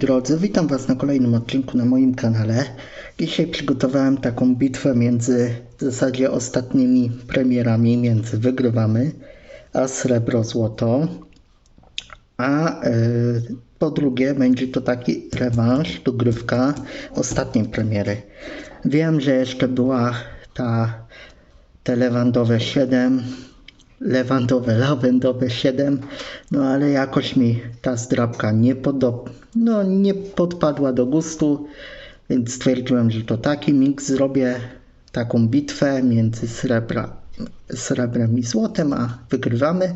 drodzy, witam Was na kolejnym odcinku na moim kanale. Dzisiaj przygotowałem taką bitwę między w zasadzie ostatnimi premierami, między Wygrywamy a Srebro Złoto. A y, po drugie będzie to taki rewanż, dogrywka ostatniej premiery. Wiem, że jeszcze była ta te lewandowe 7, lewandowe, lawendowe 7, no ale jakoś mi ta zdrabka nie, podob, no, nie podpadła do gustu, więc stwierdziłem, że to taki miks zrobię, taką bitwę między srebra, srebrem i złotem, a wygrywamy,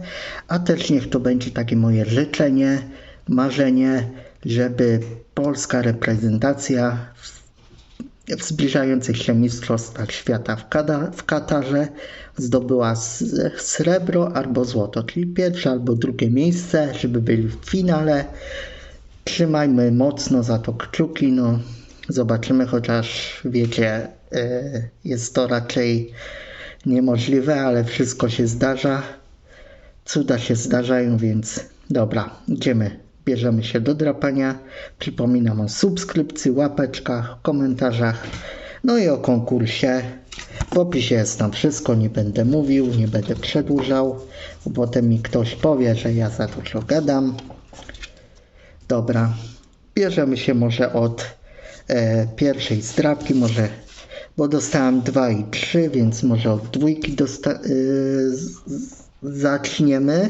a też niech to będzie takie moje życzenie, marzenie, żeby polska reprezentacja w w zbliżających się Mistrzostwach Świata w, Kada, w Katarze zdobyła srebro albo złoto, czyli pierwsze albo drugie miejsce, żeby byli w finale. Trzymajmy mocno za to kciuki, no zobaczymy, chociaż wiecie, y, jest to raczej niemożliwe, ale wszystko się zdarza. Cuda się zdarzają, więc dobra, idziemy. Bierzemy się do drapania. Przypominam o subskrypcji, łapeczkach, komentarzach, no i o konkursie. W opisie jest tam wszystko, nie będę mówił, nie będę przedłużał, bo potem mi ktoś powie, że ja za dużo gadam. Dobra, bierzemy się może od e, pierwszej zdrabki, może, bo dostałem 2 i 3, więc może od dwójki dosta- z- zaczniemy.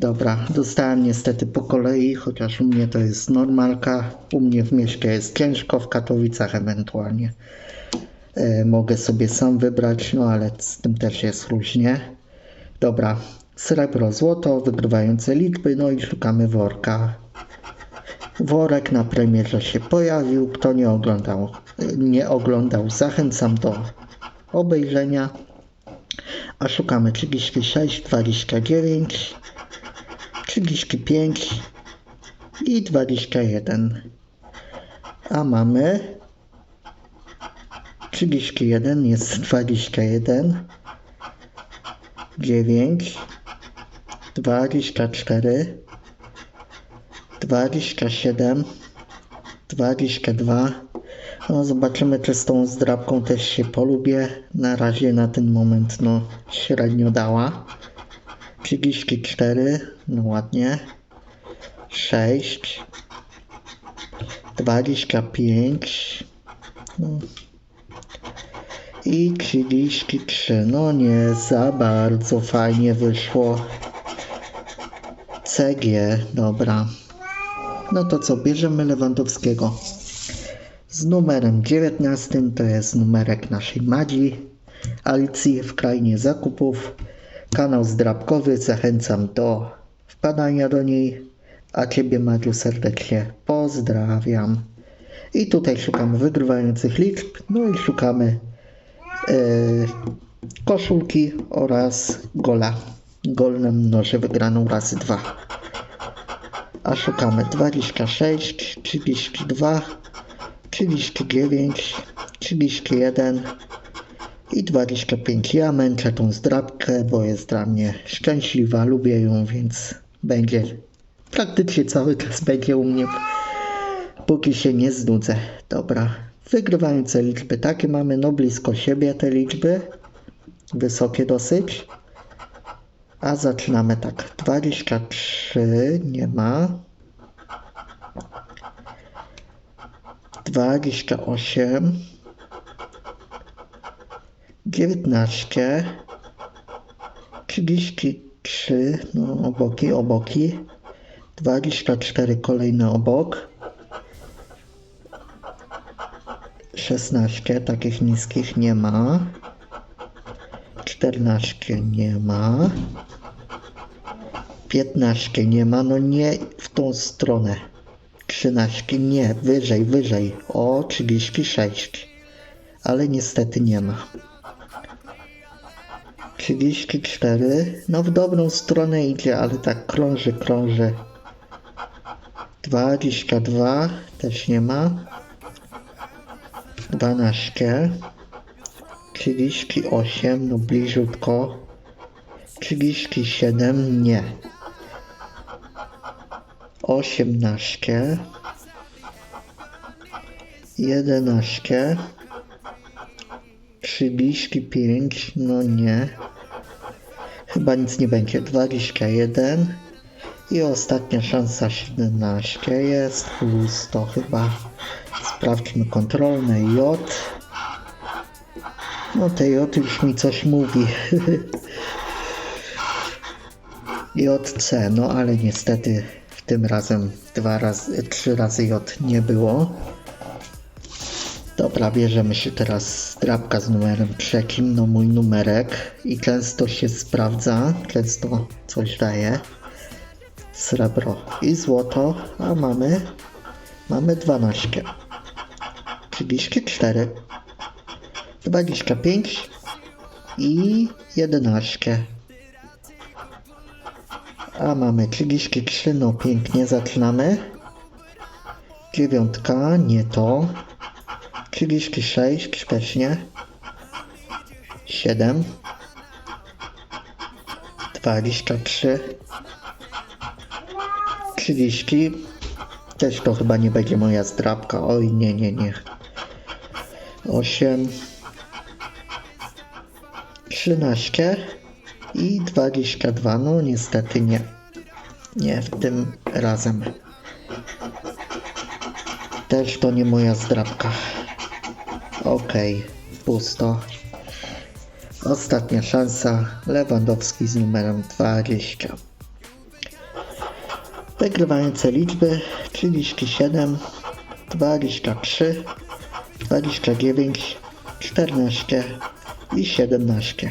Dobra, dostałem niestety po kolei, chociaż u mnie to jest normalka. U mnie w mieście jest ciężko, w Katowicach ewentualnie. E, mogę sobie sam wybrać, no ale z tym też jest różnie. Dobra, srebro, złoto, wygrywające liczby, no i szukamy worka. Worek na premierze się pojawił. Kto nie oglądał, nie oglądał, zachęcam do obejrzenia. A szukamy 36, 29, 35 i 21. A mamy 31 jest 21 9 24 27 22 no zobaczymy czy z tą zdrabką też się polubię. Na razie na ten moment no średnio dała 34, no ładnie. 6, 25 no. i 33. No nie za bardzo fajnie wyszło. CG, dobra. No to co, bierzemy Lewandowskiego. Z numerem 19 to jest numerek naszej Madzi. Alicji w krainie zakupów. Kanał zdrabkowy, zachęcam do wpadania do niej. A Ciebie Madziu serdecznie pozdrawiam. I tutaj szukamy wygrywających liczb, no i szukamy e, koszulki oraz gola. Gol mnoży wygraną razy dwa. A szukamy 26, 32, 39, 31 i 25. Ja męczę tą zdrabkę, bo jest dla mnie szczęśliwa, lubię ją, więc będzie praktycznie cały czas będzie u mnie, póki się nie znudzę. Dobra, wygrywające liczby takie mamy, no blisko siebie te liczby, wysokie dosyć. A zaczynamy tak, 23 nie ma. 28 19 33 no oboki, oboki. 24 kolejny obok. 16 takich niskich nie ma. 14 nie ma. 15 nie ma, no nie w tą stronę. 13 nie, wyżej, wyżej. O 36 ale niestety nie ma 34. No w dobrą stronę idzie, ale tak krąży, krąży. 22. Też nie ma. 12. 38. No bliziutko. 37. Nie. 18. jedenaście, trzydzieści pięć, no nie, chyba nic nie będzie, dwadzieścia jeden. I ostatnia szansa 17 jest, plus to chyba, sprawdźmy kontrolne J, no te J już mi coś mówi, JC, no ale niestety tym razem dwa razy, trzy razy J nie było. Dobra, bierzemy się teraz drapka z numerem trzecim, no mój numerek i często się sprawdza, często coś daje. Srebro i złoto, a mamy, mamy 12. 34, 25 i 11. A mamy 33, no pięknie, zaczynamy. Dziewiątka, nie to. 36, też nie. 7. 23. 30. Też to chyba nie będzie moja zdrabka. Oj, nie, nie, nie. 8. 13 i 22. No niestety nie. Nie w tym razem. Też to nie moja zdrabka. Okej, pusto. Ostatnia szansa. Lewandowski z numerem 20. Wygrywające liczby 37, 23, 29, 14 i 17.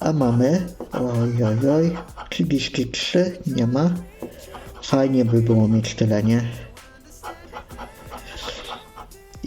A mamy, oj, oj, oj, 33, nie ma. Fajnie by było mieć tyle, nie?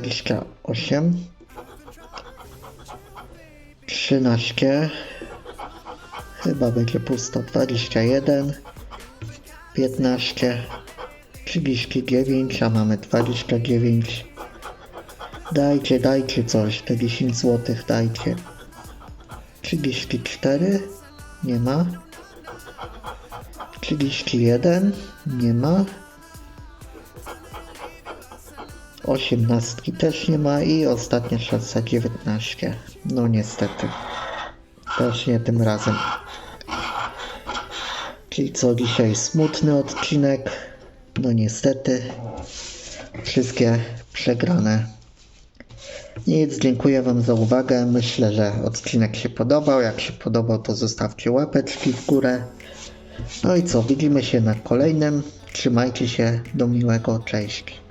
28, 13, chyba będzie pusto, 21, 15, 39, a mamy 29. Dajcie, dajcie coś, te 10 zł dajcie. 34, nie ma. 31, nie ma. 18 też nie ma i ostatnia szansa 19. No niestety. Też nie tym razem. Czyli co dzisiaj smutny odcinek. No niestety. Wszystkie przegrane. Nic, dziękuję Wam za uwagę. Myślę, że odcinek się podobał. Jak się podobał, to zostawcie łapeczki w górę. No i co, widzimy się na kolejnym. Trzymajcie się, do miłego, cześć.